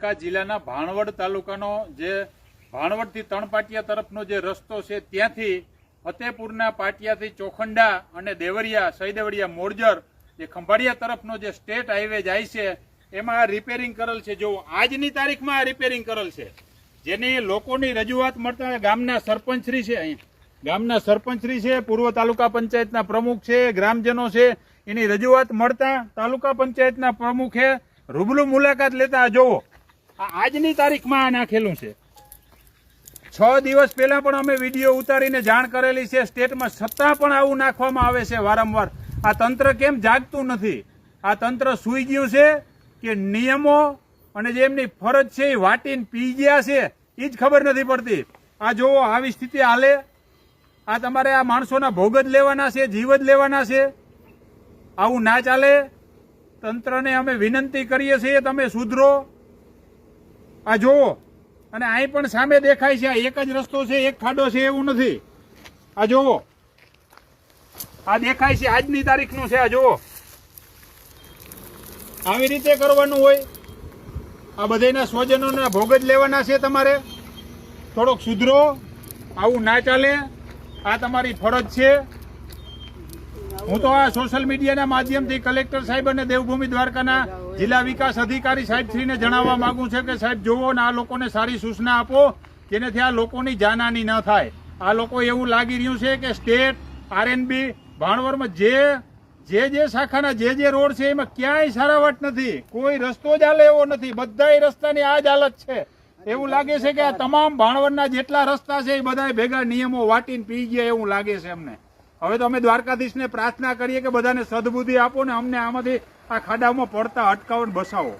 દ્વારકા જિલ્લાના ભાણવડ તાલુકાનો જે ભાણવડથી તણપાટિયા તરફનો જે રસ્તો છે, ત્યાંથી ફતેપુરના પાટિયાથી ચોખંડા અને દેવરિયા સહીદેવરિયા મોરજર જે ખંભાળિયા તરફનો જે સ્ટેટ હાઈવે જાય છે, એમાં રિપેરિંગ કરેલ છે. જો આજની તારીખમાં આ રિપેરિંગ કરેલ છે, જેની લોકોની રજૂઆત મળતા ગામના સરપંચશ્રી છે અહીં. ગામના સરપંચશ્રી છે, પૂર્વ તાલુકા પંચાયતના પ્રમુખ છે, ગ્રામજનો છે, એની રજૂઆત મળતા તાલુકા પંચાયતના પ્રમુખે રૂબરૂ મુલાકાત લેતા જોવો. આજની તારીખમાં આ નાખેલું છે. છ દિવસ પહેલા પણ અમે વીડિયો ઉતારીને જાણ કરેલી છે, સ્ટેટમાં છતાં પણ આવું નાખવામાં આવે છે વારંવાર. આ તંત્ર કેમ જાગતું નથી? આ તંત્ર સૂઈ ગયું છે કે નિયમો અને જે એમની ફરજ છે એ વાટીને પી ગયા છે? એ જ ખબર નથી પડતી. આ જોવો આવી સ્થિતિ હાલે. આ તમારે આ માણસોના ભોગ જ લેવાના છે, જીવ જ લેવાના છે. આવું ના ચાલે. તંત્રને અમે વિનંતી કરીએ છીએ, તમે સુધરો. આ જુઓ અને અહીં પણ સામે દેખાય છે, આ એક જ રસ્તો છે, એક ખાડો છે, એવું નથી. આ જુઓ આ દેખાય છે, આજની તારીખનું છે, આ જુઓ આવી રીતે કરવાનું હોય. આ બધાના સ્વજનોના ભોગ જ લેવાના છે તમારે. થોડોક સુધરો. આવું ના ચાલે. આ તમારી ફરજ છે. હું તો આ સોશિયલ મીડિયાના માધ્યમથી કલેક્ટર સાહેબ અને દેવભૂમિ દ્વારકાના જિલ્લા વિકાસ અધિકારી સાહેબશ્રીને જણાવવા માંગુ છું કે સાહેબ જોવો ને આ લોકોને સારી સૂચના આપો, જેનાથી આ લોકોની જાનહાની ન થાય. આ લોકો એવું લાગી રહ્યું છે કે સ્ટેટ, આરએનબી, ભાણવરમાં જે જે જે શાખાના જે જે રોડ છે, એમાં ક્યાંય સારાવટ નથી. કોઈ રસ્તો જ હાલે એવો નથી. બધાય રસ્તાની આ જ હાલત છે. એવું લાગે છે કે આ તમામ ભાણવડના જેટલા રસ્તા છે, એ બધા ભેગા નિયમો વાટીને પી ગયા એવું લાગે છે અમને હવે તો અમે દ્વારકાધીશને પ્રાર્થના કરીએ કે બધાને સદબુદ્ધિ આપો ને અમને આમાંથી આ ખાડામાં પડતા અટકાવો બસાવો.